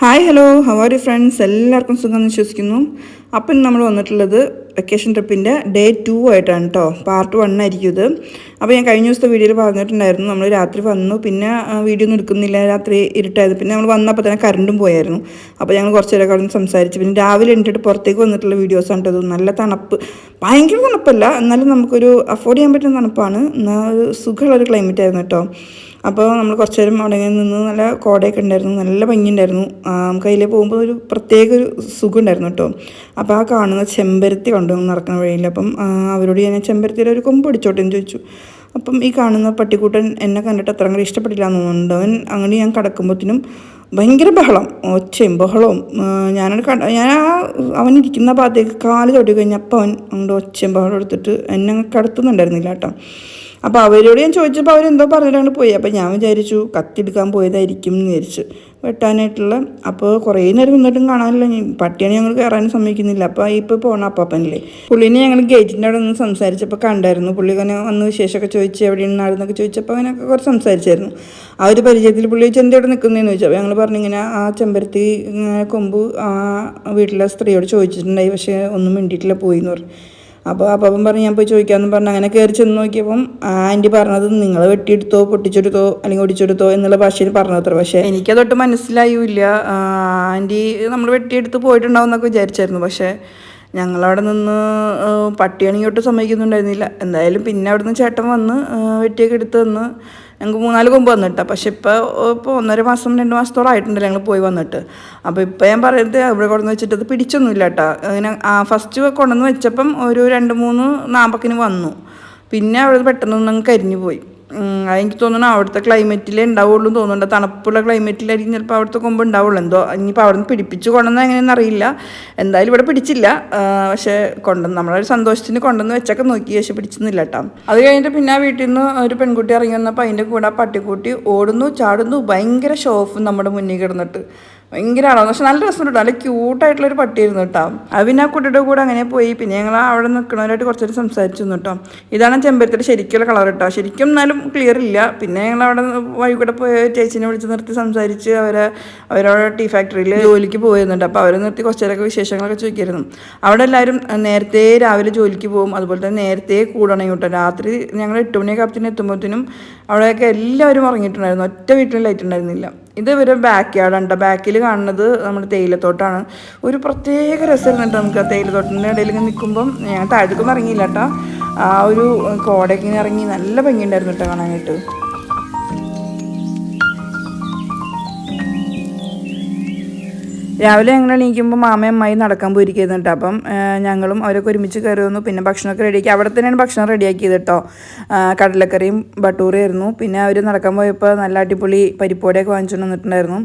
Hi hello how are you friends എല്ലാവർക്കും സുഖം വിശ്വസിക്കുന്നു. അപ്പം നമ്മൾ വന്നിട്ടുള്ളത് വെക്കേഷൻ ട്രിപ്പിന്റെ ഡേ ടു ആയിട്ടാണ് കേട്ടോ പാർട്ട് വൺ ആയിരിക്കും ഇത്. അപ്പോൾ ഞാൻ കഴിഞ്ഞ ദിവസത്തെ വീഡിയോയിൽ പറഞ്ഞിട്ടുണ്ടായിരുന്നു. നമ്മൾ രാത്രി വന്നു പിന്നെ വീഡിയോ ഒന്നും എടുക്കുന്നില്ല. രാത്രി ഇരുട്ടായത്. പിന്നെ നമ്മൾ വന്നപ്പോൾ തന്നെ കറണ്ടും പോയായിരുന്നു. അപ്പോൾ ഞങ്ങൾ കുറച്ച് നേരം കടന്ന് സംസാരിച്ച്. പിന്നെ രാവിലെ എണീറ്റിട്ട് പുറത്തേക്ക് വന്നിട്ടുള്ള വീഡിയോസാണ് കേട്ടോ ഇത്. നല്ല തണുപ്പ്. ഭയങ്കര തണുപ്പല്ല. എന്നാലും നമുക്കൊരു അഫോർഡ് ചെയ്യാൻ പറ്റുന്ന തണുപ്പാണ്. എന്നാൽ ഒരു സുഖമുള്ളൊരു ക്ലൈമറ്റ് ആയിരുന്നു കേട്ടോ അപ്പോൾ നമ്മൾ കുറച്ച് നേരം അവിടെ നിന്ന് നല്ല കോടയൊക്കെ ഉണ്ടായിരുന്നു നല്ല ഭംഗിയുണ്ടായിരുന്നു. നമുക്ക് അതിൽ പോകുമ്പോൾ ഒരു പ്രത്യേക ഒരു സുഖം ഉണ്ടായിരുന്നു കേട്ടോ. അപ്പോൾ ആ കാണുന്ന ചെമ്പരത്തി കണ്ടു നടക്കുന്ന വഴിയിൽ. അപ്പം അവരോട് ഞാൻ ചെമ്പരത്തിയുടെ ഒരു കൊമ്പ് പിടിച്ചോട്ടെ എന്ന് ചോദിച്ചു. അപ്പം ഈ കാണുന്ന പട്ടിക്കൂട്ടൻ എന്നെ കണ്ടിട്ട് അത്ര അങ്ങനെ ഇഷ്ടപ്പെട്ടില്ല എന്ന് തോന്നുന്നുണ്ട്. അവൻ അങ്ങനെ ഞാൻ കിടക്കുമ്പോഴത്തേനും ഭയങ്കര ബഹളം ഒച്ചയും ബഹളവും. ഞാനത് കണ്ട ഞാൻ ആ അവൻ ഇരിക്കുന്ന ഭാഗത്തേക്ക് കാൽ തൊട്ടി കഴിഞ്ഞപ്പോൾ അവൻ അങ്ങോട്ട് ഒച്ചയും ബഹളം എടുത്തിട്ട് എന്നെ കിടത്തുന്നുണ്ടായിരുന്നില്ല കേട്ടോ. അപ്പോൾ അവരോട് ഞാൻ ചോദിച്ചപ്പോൾ അവരെന്തോ പറഞ്ഞിട്ട് അങ്ങോട്ട് പോയി. അപ്പോൾ ഞാൻ വിചാരിച്ചു കത്തിയെടുക്കാൻ പോയതായിരിക്കും എന്ന് വിചാരിച്ചു വെട്ടാനായിട്ടുള്ള അപ്പോൾ കുറേ നേരം നിന്നിട്ടും കാണാനില്ല. പട്ടിയാണ് ഞങ്ങൾ കയറാനും സമ്മതിക്കുന്നില്ല. അപ്പോൾ ഇപ്പോൾ പോണ അപ്പാപ്പനല്ലേ. പുള്ളിനെ ഞങ്ങൾ ഗേറ്റിന്റെ അവിടെ നിന്ന് സംസാരിച്ചപ്പോൾ കണ്ടായിരുന്നു. പുള്ളി അങ്ങനെ വന്ന് വിശേഷമൊക്കെ ചോദിച്ച് എവിടെയാണ് നാടെന്നൊക്കെ ചോദിച്ചപ്പോൾ അവനൊക്കെ കുറച്ച് സംസാരിച്ചായിരുന്നു. ആ ഒരു പരിചയത്തിൽ പുള്ളി ചോദിച്ചു എന്റെ ഇവിടെ നിൽക്കുന്നതെന്ന് ചോദിച്ചു. അപ്പോൾ ഞങ്ങൾ പറഞ്ഞു ഇങ്ങനെ ആ ചെമ്പരത്തി കൊമ്പ് ആ വീട്ടിലെ സ്ത്രീയോട് ചോദിച്ചിട്ടുണ്ടായി. പക്ഷേ ഒന്നും മിണ്ടിയിട്ടില്ല പോയി എന്ന് പറഞ്ഞു. അപ്പോൾ അപ്പം പറഞ്ഞ് ഞാൻ പോയി ചോദിക്കാമെന്ന് പറഞ്ഞ്. അങ്ങനെ കയറി ചെന്ന് നോക്കിയപ്പം ആന്റി പറഞ്ഞത് നിങ്ങൾ വെട്ടിയെടുത്തോ പൊട്ടിച്ചെടുത്തോ അല്ലെങ്കിൽ ഒടിച്ചെടുത്തോ എന്നുള്ള ഭാഷയിൽ പറഞ്ഞു അത്ര പക്ഷേ എനിക്കതൊട്ട് മനസ്സിലായില്ല. ആന്റി നമ്മൾ വെട്ടിയെടുത്ത് പോയിട്ടുണ്ടാവും എന്നൊക്കെ വിചാരിച്ചായിരുന്നു. പക്ഷേ ഞങ്ങളവിടെ നിന്ന് പട്ടിയാണെങ്കിൽ ഒട്ടും സമ്മതിക്കുന്നുണ്ടായിരുന്നില്ല. എന്തായാലും പിന്നെ അവിടെ നിന്ന് ചേട്ടൻ വന്ന് വെട്ടിയൊക്കെ എടുത്ത് തന്ന്. ഞങ്ങൾക്ക് മൂന്നാൽ കൊമ്പ് വന്നിട്ട്. പക്ഷെ ഇപ്പോൾ ഇപ്പോൾ ഒന്നര മാസം രണ്ട് മാസത്തോളം ആയിട്ടുണ്ടല്ലോ ഞങ്ങൾ പോയി വന്നിട്ട്. അപ്പോൾ ഇപ്പോൾ ഞാൻ പറയുന്നത് ഇവിടെ കൊണ്ടുവന്ന് വെച്ചിട്ട് അത് പിടിച്ചൊന്നുമില്ല കേട്ടോ. അങ്ങനെ ഫസ്റ്റ് കൊണ്ടുവന്ന് വെച്ചപ്പം ഒരു രണ്ട് മൂന്ന് നാമ്പക്കിന് വന്നു. പിന്നെ അവിടെ പെട്ടെന്നൊന്നും കരിഞ്ഞു പോയി. ഉം, അതെനിക്ക് തോന്നുന്നു അവിടുത്തെ ക്ലൈമറ്റിലേ ഉണ്ടാവുള്ളൂ തോന്നുന്നുണ്ട്. തണുപ്പുള്ള ക്ലൈമറ്റിലായിരിക്കും ചിലപ്പോൾ അവിടുത്തെ കൊമ്പ് ഉണ്ടാവുള്ളൂ. എന്തോ ഇനിയിപ്പോൾ അവിടെ നിന്ന് പിടിപ്പിച്ച് കൊണ്ടുവന്നാൽ എങ്ങനെയെന്ന് അറിയില്ല. എന്തായാലും ഇവിടെ പിടിച്ചില്ല. പക്ഷേ കൊണ്ടുവന്ന് നമ്മളൊരു സന്തോഷത്തിന് കൊണ്ടുവന്ന് വെച്ചൊക്കെ നോക്കി പക്ഷെ പിടിച്ചൊന്നുമില്ല കേട്ടോ. അത് കഴിഞ്ഞിട്ട് പിന്നെ വീട്ടിൽ നിന്ന് ഒരു പെൺകുട്ടി ഇറങ്ങി വന്നപ്പോൾ അതിന്റെ കൂടെ ആ പട്ടിക്കുട്ടി ഓടുന്നു ചാടുന്നു ഭയങ്കര ഷോഫും നമ്മുടെ മുന്നിൽ കിടന്നിട്ട്. ഭയങ്കര ആളാണ് പക്ഷെ നല്ല രസം കേട്ടോ. നല്ല ക്യൂട്ടായിട്ടുള്ളൊരു പട്ടിയായിരുന്നു കേട്ടോ. അത് പിന്നെ കുട്ടിയുടെ കൂടെ അങ്ങനെ പോയി. പിന്നെ ഞങ്ങൾ അവിടെ നിൽക്കണവരായിട്ട് കുറച്ചൊരു സംസാരിച്ചു കേട്ടോ. ഇതാണ് ചെമ്പരത്തിൽ ശരിക്കുള്ള കളർ കേട്ടോ. ശരിക്കും എന്നാലും ക്ലിയർ ഇല്ല. പിന്നെ ഞങ്ങൾ അവിടെ വൈകിട്ട് കൂടെ പോയ ചേച്ചിനെ വിളിച്ച് നിർത്തി സംസാരിച്ച് അവരെ അവരവിടെ ടീ ഫാക്ടറിയിൽ ജോലിക്ക് പോയിരുന്നുണ്ട്. അപ്പോൾ അവരെ നിർത്തി കുറച്ചേരൊക്കെ വിശേഷങ്ങളൊക്കെ ചോദിക്കായിരുന്നു. അവിടെ എല്ലാവരും നേരത്തെ രാവിലെ ജോലിക്ക് പോകും. അതുപോലെ തന്നെ നേരത്തെ കൂടണം കേട്ടോ. രാത്രി ഞങ്ങൾ എട്ട് മണിയൊക്കെ അപ്പത്തിന് എത്തുമ്പോഴത്തേനും അവിടെയൊക്കെ എല്ലാവരും ഉറങ്ങിയിട്ടുണ്ടായിരുന്നു. ഒറ്റ വീട്ടിൽ ലൈറ്റ് ഉണ്ടായിരുന്നില്ല. ഇത് ഇവരെ ബാക്ക് യാർഡാണ് കേട്ടോ ബാക്കിൽ കാണുന്നത് നമ്മുടെ തേയിലത്തോട്ടാണ്. ഒരു പ്രത്യേക രസമായിരുന്നു കേട്ടോ നമുക്ക് തേയിലത്തോട്ടിന്റെ ഇടയിൽ നിൽക്കുമ്പം ഞാൻ താഴത്തേക്കൊന്നും ഇറങ്ങിയില്ല കേട്ടോ ആ ഒരു കോടയൊക്കെ ഇറങ്ങി നല്ല ഭംഗിയുണ്ടായിരുന്നു കേട്ടോ കാണാനായിട്ട്. രാവിലെ ഞങ്ങൾ എണീക്കുമ്പോൾ മാമയും അമ്മായി നടക്കാൻ പോയിരിക്കുന്നു കേട്ടോ അപ്പം ഞങ്ങളും അവരൊക്കെ ഒരുമിച്ച് കയറി വന്നു. പിന്നെ ഭക്ഷണമൊക്കെ റെഡിയാക്കി. അവിടെ തന്നെയാണ് ഭക്ഷണം റെഡിയാക്കിയത് കേട്ടോ. കടലക്കറിയും ബട്ടൂറിയായിരുന്നു പിന്നെ അവർ നടക്കാൻ പോയപ്പോൾ നല്ല അടിപൊളി പരിപ്പോടെയൊക്കെ വാങ്ങിച്ചുകൊണ്ട് വന്നിട്ടുണ്ടായിരുന്നു.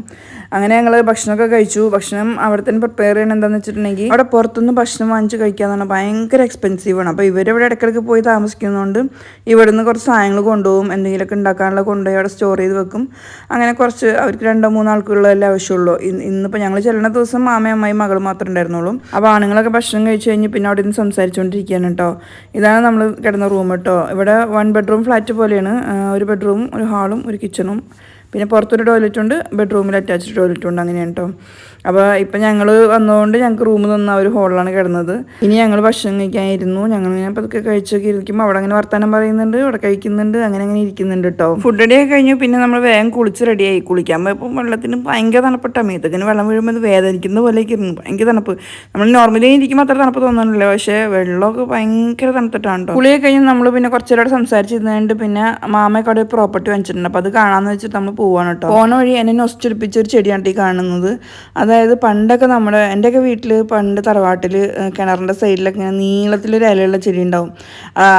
അങ്ങനെ ഞങ്ങൾ ഭക്ഷണമൊക്കെ കഴിച്ചു. ഭക്ഷണം അവിടെ തന്നെ പ്രിപ്പയർ ചെയ്യണം എന്താണെന്ന് വെച്ചിട്ടുണ്ടെങ്കിൽ അവിടെ പുറത്തുനിന്ന് ഭക്ഷണം വാങ്ങിച്ച് കഴിക്കാന്ന് പറഞ്ഞാൽ ഭയങ്കര എക്സ്പെൻസീവാണ് അപ്പോൾ ഇവരിവിടെ ഇടയ്ക്കിടയ്ക്ക് പോയി താമസിക്കുന്നതുകൊണ്ട് ഇവിടുന്ന് കുറച്ച് സാധനങ്ങൾ കൊണ്ടുപോകും. എന്തെങ്കിലുമൊക്കെ ഉണ്ടാക്കാനുള്ള കൊണ്ടുപോയി അവിടെ സ്റ്റോർ ചെയ്ത് വെക്കും. അങ്ങനെ കുറച്ച് അവർക്ക് രണ്ടോ മൂന്നോ ആൾക്കുള്ളതല്ലേ ആവശ്യമുള്ളൂ. ഇന്ന് ഇന്നിപ്പോൾ ഞങ്ങൾ ചെല്ലുന്ന ദിവസം മാമയും അമ്മയും മകൾ മാത്രമേ ഉണ്ടായിരുന്നുള്ളൂ. അപ്പോൾ ആണുങ്ങളൊക്കെ ഭക്ഷണം കഴിച്ചു കഴിഞ്ഞ് പിന്നെ അവിടെ നിന്ന് സംസാരിച്ചുകൊണ്ടിരിക്കുകയാണ് കേട്ടോ. ഇതാണ് നമ്മൾ കിടന്ന റൂം കേട്ടോ. ഇവിടെ വൺ ബെഡ്റൂം ഫ്ലാറ്റ് പോലെയാണ്. ഒരു ബെഡ്റൂം ഒരു ഹാളും ഒരു കിച്ചണും പിന്നെ പുറത്തൊരു ടോയ്ലറ്റ് ഉണ്ട്. ബെഡ്റൂമിൽ അറ്റാച്ച്ഡ് ടോയ്ലറ്റ് ഉണ്ട്. അങ്ങനെയാണ് കേട്ടോ. അപ്പോൾ ഇപ്പം ഞങ്ങൾ വന്നതുകൊണ്ട് ഞങ്ങൾക്ക് റൂമ് തന്ന ഒരു ഹോളിലാണ് കിടന്നത്. ഇനി ഞങ്ങൾ ഭക്ഷണം കഴിക്കാനിരുന്നു. ഞങ്ങൾ ഇങ്ങനെ പതുക്കെ കഴിച്ചൊക്കെ ഇരിക്കുമ്പോൾ അവിടെ അങ്ങനെ വർത്തമാനം പറയുന്നുണ്ട് അവിടെ കഴിക്കുന്നുണ്ട് അങ്ങനെ അങ്ങനെ ഇരിക്കുന്നുണ്ട് കേട്ടോ ഫുഡ് റെഡി ആയി കഴിഞ്ഞു. പിന്നെ നമ്മൾ വേഗം കുളിച്ച് റെഡിയായി കുളിക്കാൻ പോയപ്പോൾ വെള്ളത്തിന് ഭയങ്കര തണുപ്പെട്ട. ഇങ്ങനെ വെള്ളം വീഴുമ്പോൾ വേദനിക്കുന്ന പോലെയൊക്കെ ഇരുന്നു. ഭയങ്കര തണുപ്പ്. നമ്മൾ നോർമലി ഇരിക്കുമ്പോൾ അത്ര തണുപ്പ് തോന്നുന്നില്ല പക്ഷേ വെള്ളമൊക്കെ ഭയങ്കര തണുത്തിട്ടാണ് കേട്ടോ കുളിയൊക്കെ കഴിഞ്ഞ് നമ്മൾ പിന്നെ കുറച്ചുകൂടെ സംസാരിച്ചിരുന്നുകൊണ്ട് പിന്നെ മാമയൊക്കെ അവിടെ പ്രോപ്പർട്ടി വാങ്ങിച്ചിട്ടുണ്ട്. അപ്പോൾ അത് കാണാമെന്ന് വെച്ചിട്ട് നമ്മൾ പോവാണ് കേട്ടോ പോണ വഴി എന്നെ നൊസ്റ്റൊലിപ്പിച്ച ഒരു ചെടിയാണ് ഈ കാണുന്നത്. അതായത് പണ്ടൊക്കെ നമ്മുടെ എന്റെയൊക്കെ വീട്ടിൽ പണ്ട് തറവാട്ടിൽ കിണറിന്റെ സൈഡിലൊക്കെ ഇങ്ങനെ നീളത്തിലൊരു ഇലയുള്ള ചെടി ഉണ്ടാവും.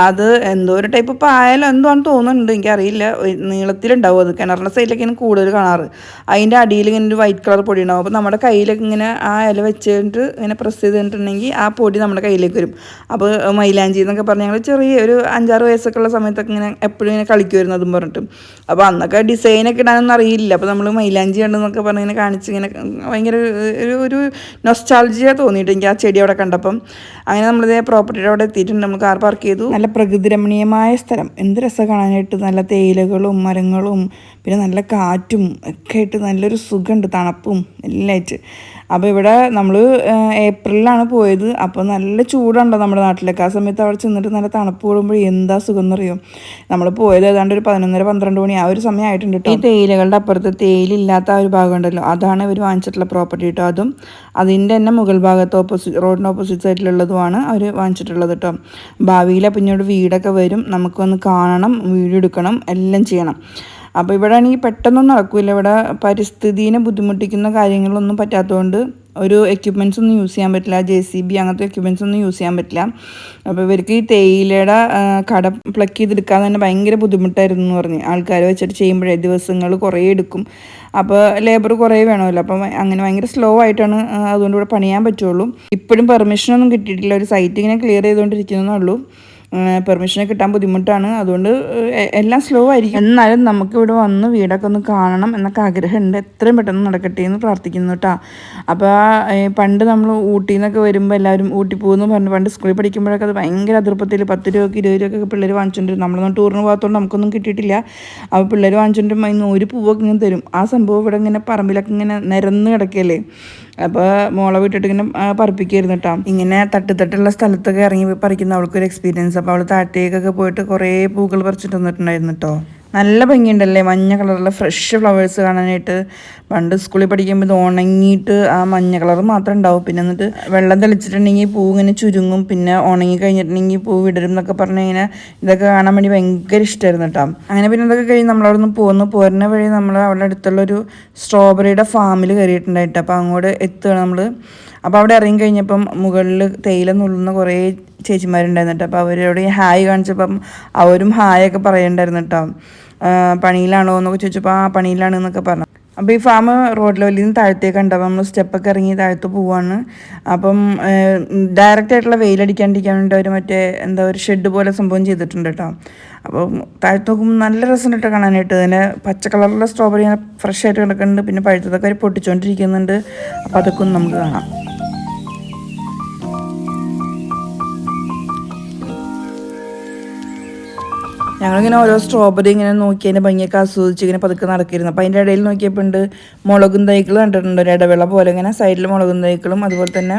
അത് എന്തോ ഒരു ടൈപ്പ് പായലോ ആണെന്ന് തോന്നുന്നുണ്ട്. എനിക്കറിയില്ല. നീളത്തിലുണ്ടാവും അത്. കിണറിന്റെ സൈഡിലൊക്കെ ഇങ്ങനെ കൂടുതൽ കാണാറ്. അതിന്റെ അടിയിൽ ഇങ്ങനെ ഒരു വൈറ്റ് കളർ പൊടി ഉണ്ടാവും. അപ്പോൾ നമ്മുടെ കയ്യിലൊക്കെ ഇങ്ങനെ ആ ഇല വെച്ചിട്ട് ഇങ്ങനെ പ്രസ് ചെയ്തിട്ടുണ്ടെങ്കിൽ ആ പൊടി നമ്മുടെ കയ്യിലേക്ക് വരും. അപ്പോൾ മൈലാഞ്ചി എന്നൊക്കെ പറഞ്ഞ് ഞങ്ങൾ ചെറിയ ഒരു അഞ്ചാറ് വയസ്സൊക്കെ ഉള്ള സമയത്തൊക്കെ ഇങ്ങനെ എപ്പോഴും ഇങ്ങനെ കളിക്കുമായിരുന്നു അതും പറഞ്ഞിട്ട്. അപ്പോൾ അന്നൊക്കെ ഡിസൈനൊക്കെ ഇടാനൊന്നും അറിയില്ല. അപ്പോൾ നമ്മൾ മൈലാഞ്ചി ഉണ്ടെന്നൊക്കെ പറഞ്ഞ് ഇങ്ങനെ കാണിച്ച് ഇങ്ങനെ ഭയങ്കര ഒരു ഒരു നൊസ്റ്റാൾജിയ തോന്നിയിട്ട് എനിക്ക് ആ ചെടി അവിടെ കണ്ടപ്പം. അങ്ങനെ നമ്മളിതേ പ്രോപ്പർട്ടിയുടെ അവിടെ എത്തിയിട്ടുണ്ട്. നമ്മൾ കാർ പാർക്ക് ചെയ്തു. നല്ല പ്രകൃതിരമണീയമായ സ്ഥലം. എന്ത് രസം കാണാനായിട്ട്. നല്ല തേയിലകളും മരങ്ങളും പിന്നെ നല്ല കാറ്റും ഒക്കെ ആയിട്ട് നല്ലൊരു സുഖമുണ്ട് തണുപ്പും എല്ലാമായിട്ട് അപ്പോൾ ഇവിടെ നമ്മൾ ഏപ്രിലാണ് പോയത്. അപ്പോൾ നല്ല ചൂടുണ്ടോ നമ്മുടെ നാട്ടിലൊക്കെ? ആ സമയത്ത് അവിടെ ചെന്നിട്ട് നല്ല തണുപ്പ് കൂടുമ്പോൾ എന്താ സുഖം എന്നറിയോ നമ്മൾ പോയത് ഏതാണ്ട് ഒരു പതിനൊന്നര പന്ത്രണ്ട് മണി ആ ഒരു സമയം ആയിട്ടുണ്ട് കേട്ടോ. ഈ തേയിലകളുടെ അപ്പുറത്ത് തേയിലില്ലാത്ത ആ ഒരു ഭാഗം ഉണ്ടല്ലോ അതാണ് ഇവർ വാങ്ങിച്ചിട്ടുള്ള പ്രോപ്പർട്ടി കേട്ടോ അതും അതിന്റെ തന്നെ മുകൾ ഭാഗത്ത് ഓപ്പോസിറ്റ് റോഡിന് ഓപ്പോസിറ്റ് സൈഡിലുള്ളതുമാണ് അവർ വാങ്ങിച്ചിട്ടുള്ളത് കേട്ടോ. ഭാവിയിൽ പിന്നീട് വീടൊക്കെ വരും. നമുക്കൊന്ന് കാണണം വീഡിയോ എടുക്കണം എല്ലാം ചെയ്യണം. അപ്പോൾ ഇവിടെ ആണെങ്കിൽ പെട്ടെന്നൊന്നും നടക്കില്ല ഇവിടെ പരിസ്ഥിതിനെ ബുദ്ധിമുട്ടിക്കുന്ന കാര്യങ്ങളൊന്നും പറ്റാത്തതുകൊണ്ട് ഒരു എക്യുപ്മെന്റ്സ് ഒന്നും യൂസ് ചെയ്യാൻ പറ്റില്ല. ജെ സി ബി അങ്ങനത്തെ എക്യുപ്മെന്റ്സ് ഒന്നും യൂസ് ചെയ്യാൻ പറ്റില്ല. അപ്പോൾ ഇവർക്ക് ഈ തേയിലയുടെ കട പ്ലക്ക് ചെയ്തെടുക്കാൻ തന്നെ ഭയങ്കര ബുദ്ധിമുട്ടായിരുന്നു എന്ന് പറഞ്ഞ്. ആൾക്കാർ വെച്ചിട്ട് ചെയ്യുമ്പോഴേ ദിവസങ്ങൾ കുറേ എടുക്കും. അപ്പോൾ ലേബർ കുറേ വേണമല്ലോ. അപ്പം അങ്ങനെ ഭയങ്കര സ്ലോ ആയിട്ടാണ് അതുകൊണ്ട് ഇവിടെ പണിയാൻ പറ്റുള്ളൂ. ഇപ്പോഴും പെർമിഷനൊന്നും കിട്ടിയിട്ടില്ല. ഒരു സൈറ്റ് ഇങ്ങനെ ക്ലിയർ ചെയ്തുകൊണ്ടിരിക്കുന്നേ ഉള്ളൂ. പെർമിഷൻ കിട്ടാൻ ബുദ്ധിമുട്ടാണ്. അതുകൊണ്ട് എല്ലാം സ്ലോ ആയിരിക്കും. എന്നാലും നമുക്ക് ഇവിടെ വന്ന് വീടൊക്കെ ഒന്ന് കാണണം എന്നൊക്കെ ആഗ്രഹമുണ്ട്. എത്രയും പെട്ടെന്ന് നടക്കട്ടെ എന്ന് പ്രാർത്ഥിക്കുന്നു കേട്ടോ അപ്പോൾ പണ്ട് നമ്മൾ ഊട്ടിയിൽ നിന്നൊക്കെ വരുമ്പോൾ എല്ലാവരും ഊട്ടി പോകുന്നു പറഞ്ഞു പണ്ട് സ്കൂളിൽ പഠിക്കുമ്പോഴൊക്കെ അത് ഭയങ്കര അതിർപ്പത്തിൽ പത്ത് രൂപയ്ക്ക് ഇരുപത് രൂപയ്ക്കൊക്കെ പിള്ളേർ വാങ്ങിച്ചുകൊണ്ടിരുന്നു നമ്മളൊന്നും ടൂറിന് പോകാത്തതുകൊണ്ട് നമുക്കൊന്നും കിട്ടിയിട്ടില്ല. അപ്പോൾ പിള്ളേർ വാങ്ങിച്ചുകൊണ്ടിരുമ്പോൾ ഇന്ന് ഒരു പൂവൊക്കെ ഇങ്ങനെ തരും. ആ സംഭവം ഇവിടെ ഇങ്ങനെ പറമ്പിലൊക്കെ ഇങ്ങനെ നിരന്ന് കിടക്കുകയല്ലേ അപ്പോൾ മോളെ വിട്ടിട്ട് ഇങ്ങനെ പറപ്പിക്കായിരുന്നു കേട്ടോ ഇങ്ങനെ തട്ടുതട്ടുള്ള സ്ഥലത്തൊക്കെ ഇറങ്ങി പറിക്കുന്ന അവൾക്കൊരു എക്സ്പീരിയൻസ് അപ്പോൾ അവൾ താഴത്തേക്കൊക്കെ പോയിട്ട് കുറേ പൂക്കൾ പറിച്ചിട്ട് വന്നിട്ടുണ്ടായിരുന്നു കേട്ടോ നല്ല ഭംഗിയുണ്ടല്ലേ. മഞ്ഞ കളറുള്ള ഫ്രഷ് ഫ്ലവേഴ്സ് കാണാനായിട്ട്. പണ്ട് സ്കൂളിൽ പഠിക്കുമ്പോൾ ഇത് ഉണങ്ങിയിട്ട് ആ മഞ്ഞ കളർ മാത്രം ഉണ്ടാവും. പിന്നെ എന്നിട്ട് വെള്ളം തെളിച്ചിട്ടുണ്ടെങ്കിൽ പൂ ഇങ്ങനെ ചുരുങ്ങും. പിന്നെ ഉണങ്ങി കഴിഞ്ഞിട്ടുണ്ടെങ്കിൽ പൂ വിടരും എന്നൊക്കെ പറഞ്ഞ് ഇങ്ങനെ ഇതൊക്കെ കാണാൻ വേണ്ടി ഭയങ്കര ഇഷ്ടമായിരുന്നു കേട്ടോ. അങ്ങനെ പിന്നെ ഇതൊക്കെ കഴിഞ്ഞ് നമ്മളവിടെ നിന്ന് പോന്നു. പോരുന്ന വഴി നമ്മൾ അവിടെ അടുത്തുള്ളൊരു സ്ട്രോബെറിയുടെ ഫാമിൽ കയറിയിട്ടുണ്ടായിട്ട്. അപ്പോൾ അങ്ങോട്ട് എത്തുകയാണ് നമ്മൾ. അപ്പോൾ അവിടെ ഇറങ്ങി കഴിഞ്ഞപ്പം മുകളിൽ തേയില നുള്ളുന്ന കുറേ ചേച്ചിമാരുണ്ടായിരുന്നു കേട്ടോ. അപ്പോൾ അവരോട് ഹായ് കാണിച്ചപ്പം അവരും ഹായ് ഒക്കെ പറയുന്നുണ്ടായിരുന്നു കേട്ടോ. പണിയിലാണോ എന്നൊക്കെ ചോദിച്ചപ്പോൾ ആ പണിയിലാണ് എന്നൊക്കെ പറഞ്ഞു. അപ്പോൾ ഈ ഫാം റോഡ് ലെവലിൽ നിന്ന് താഴത്തേക്ക് ഉണ്ടാവും നമ്മൾ സ്റ്റെപ്പൊക്കെ ഇറങ്ങി താഴത്ത് പോവാണ്. അപ്പം ഡയറക്റ്റ് ആയിട്ടുള്ള വെയിലടിക്കാണ്ടിരിക്കാൻ വേണ്ടി അവർ മറ്റേ എന്താ ഒരു ഷെഡ് പോലെ സംഭവം ചെയ്തിട്ടുണ്ട് കേട്ടോ അപ്പം താഴത്ത് നോക്കുമ്പോൾ നല്ല രസമുണ്ട് കേട്ടോ കാണാനായിട്ട്. അതിന് പച്ച കളറിലുള്ള സ്ട്രോബെറി ഫ്രഷ് ആയിട്ട് കിടക്കുന്നുണ്ട്. പിന്നെ പഴുത്തതൊക്കെ അവർ പൊട്ടിച്ചുകൊണ്ടിരിക്കുന്നുണ്ട് അപ്പോൾ അതൊക്കെ ഒന്ന് നമുക്ക് കാണാം. ഞങ്ങളിങ്ങനെ ഓരോ സ്ട്രോബെറി ഇങ്ങനെ നോക്കി അതിന്റെ ഭംഗിയൊക്കെ ആസ്വദിച്ച് ഇങ്ങനെ പതുക്കെ നടക്കിയിരുന്നു. അപ്പോൾ അതിന്റെ ഇടയിൽ നോക്കിയപ്പോൾ ഉണ്ട് മുളകും തൈകൾ നട്ടിട്ടുണ്ട് ഒരു ഇടവേള പോലെ ഇങ്ങനെ സൈഡിൽ മുളകും തൈകളും അതുപോലെ തന്നെ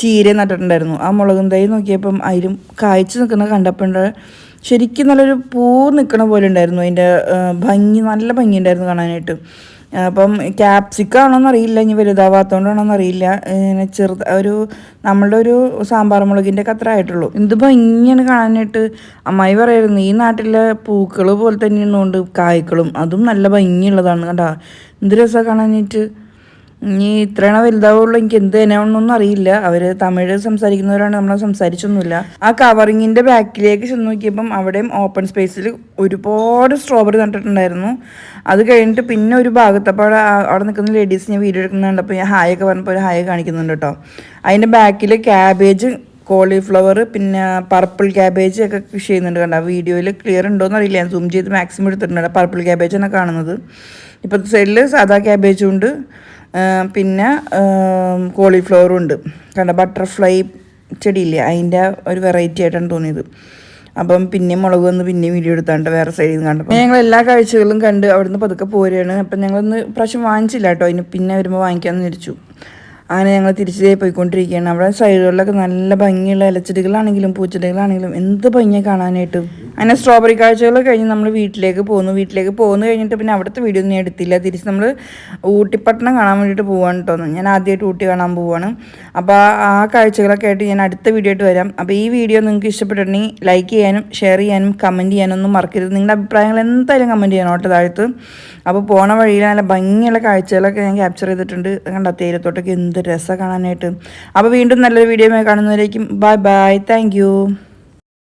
ചീര നട്ടിട്ടുണ്ടായിരുന്നു. ആ മുളകും തൈ നോക്കിയപ്പം അതിലും കായ്ച്ച് നിൽക്കുന്ന കണ്ടപ്പോൾ ശരിക്കും നല്ലൊരു പൂ നിൽക്കണ പോലെ ഉണ്ടായിരുന്നു. അതിന്റെ ഭംഗി നല്ല ഭംഗി ഉണ്ടായിരുന്നു കാണാനായിട്ട്. അപ്പം ക്യാപ്സിക്കാണോന്ന് അറിയില്ല ഇനി വലുതാവാത്തോണ്ടാണോന്ന് അറിയില്ല. ഇങ്ങനെ ചെറുത് ഒരു നമ്മളുടെ ഒരു സാമ്പാർ മുളകിന്റെ ഒക്കെ അത്ര ആയിട്ടുള്ളൂ. എന്ത് ഭംഗിയാണ് കാണാനായിട്ട്. അമ്മായി പറയായിരുന്നു ഈ നാട്ടിലെ പൂക്കൾ പോലെ തന്നെ കൊണ്ട് കായ്ക്കളും അതും നല്ല ഭംഗിയുള്ളതാണ് കണ്ടാ. എന്ത് രസമാണ് കാണാനായിട്ട്? ഇനി ഇത്രയാണ് വലുതാവുള്ളൂ. എനിക്ക് എന്ത് തന്നെയാണെന്നൊന്നും അറിയില്ല. അവർ തമിഴ് സംസാരിക്കുന്നവരാണ് നമ്മൾ സംസാരിച്ചൊന്നുമില്ല. ആ കവറിങ്ങിന്റെ ബാക്കിലേക്ക് ചെന്ന് നോക്കിയപ്പം അവിടെയും ഓപ്പൺ സ്പേസിൽ ഒരുപാട് സ്ട്രോബെറി നട്ടിട്ടുണ്ടായിരുന്നു. അത് കഴിഞ്ഞിട്ട് പിന്നെ ഒരു ഭാഗത്ത് അപ്പോൾ അവിടെ അവിടെ നിൽക്കുന്ന ലേഡീസ് ഞാൻ വീഡിയോ എടുക്കുന്നുണ്ട്. അപ്പോൾ ഞാൻ ഹായ് ഒക്കെ പറഞ്ഞപ്പോൾ ഒരു ഹായ് കാണിക്കുന്നുണ്ട് കേട്ടോ. അതിന്റെ ബാക്കിൽ ക്യാബേജ് കോളിഫ്ലവർ പിന്നെ പർപ്പിൾ ക്യാബേജ് ഒക്കെ കൃഷി ചെയ്യുന്നുണ്ട് കണ്ട? വീഡിയോയിൽ ക്ലിയർ ഉണ്ടോയെന്ന് അറിയില്ല. ഞാൻ സൂം ചെയ്ത് മാക്സിമം എടുത്തിട്ടുണ്ട് പർപ്പിൾ ക്യാബേജ് ആണ് കാണുന്നത്. ഇപ്പോഴത്തെ സൈഡിൽ സാധാ ക്യാബേജും ഉണ്ട്. പിന്നെ കോളിഫ്ലവറും ഉണ്ട്. കണ്ട ബട്ടർഫ്ലൈ ചെടിയില്ലേ അതിന്റെ ഒരു വെറൈറ്റി ആയിട്ടാണ് തോന്നിയത്. അപ്പം പിന്നെ മുളക് വന്ന് പിന്നെ വീഡിയോ എടുത്താണ്ട് വേറെ സൈഡിൽ നിന്ന് കണ്ടപ്പോൾ ഞങ്ങൾ എല്ലാ കാഴ്ചകളും കണ്ട് അവിടുന്ന് പതുക്കെ പോരുകയാണ് അപ്പം ഞങ്ങളൊന്ന് പ്രാവശ്യം വാങ്ങിച്ചില്ല കേട്ടോ. അതിന് പിന്നെ വരുമ്പോൾ വാങ്ങിക്കാമെന്ന് വിചാരിച്ചു. അങ്ങനെ ഞങ്ങൾ തിരിച്ചു പോയിക്കൊണ്ടിരിക്കുകയാണ്. അവിടെ സൈഡുകളിലൊക്കെ നല്ല ഭംഗിയുള്ള ഇലച്ചെടികളാണെങ്കിലും പൂച്ചെടികളാണെങ്കിലും എന്ത് ഭംഗിയാണ് കാണാനായിട്ട്. അങ്ങനെ സ്ട്രോബെറി കാഴ്ചകൾ കഴിഞ്ഞ് നമ്മൾ വീട്ടിലേക്ക് പോകുന്നു. വീട്ടിലേക്ക് പോകുന്നു കഴിഞ്ഞിട്ട് പിന്നെ അവിടുത്തെ വീഡിയോ ഒന്നും എടുത്തില്ല. തിരിച്ച് നമ്മൾ ഊട്ടിപ്പട്ടണം കാണാൻ വേണ്ടിയിട്ട് പോകാൻ കേട്ടോ ഞാൻ ആദ്യമായിട്ട് ഊട്ടി കാണാൻ പോവാണ്. അപ്പോൾ ആ കാഴ്ചകളൊക്കെ ആയിട്ട് ഞാൻ അടുത്ത വീഡിയോ ആയിട്ട് വരാം. അപ്പോൾ ഈ വീഡിയോ നിങ്ങൾക്ക് ഇഷ്ടപ്പെട്ടിട്ടുണ്ടെങ്കിൽ ലൈക്ക് ചെയ്യാനും ഷെയർ ചെയ്യാനും കമന്റ് ചെയ്യാനൊന്നും മറക്കരുത്. നിങ്ങളുടെ അഭിപ്രായങ്ങൾ എന്തായാലും കമന്റ് ചെയ്യണം കേട്ടോ താഴത്ത്. അപ്പോൾ പോണ വഴിയിൽ നല്ല ഭംഗിയുള്ള കാഴ്ചകളൊക്കെ ഞാൻ ക്യാപ്ചർ ചെയ്തിട്ടുണ്ട്. കണ്ട? തേയിലത്തോട്ടൊക്കെ എന്ത് രസമാണ് കാണാനായിട്ട്. അപ്പോൾ വീണ്ടും നല്ലൊരു വീഡിയോ കാണുന്നവരേക്കും. Bye bye thank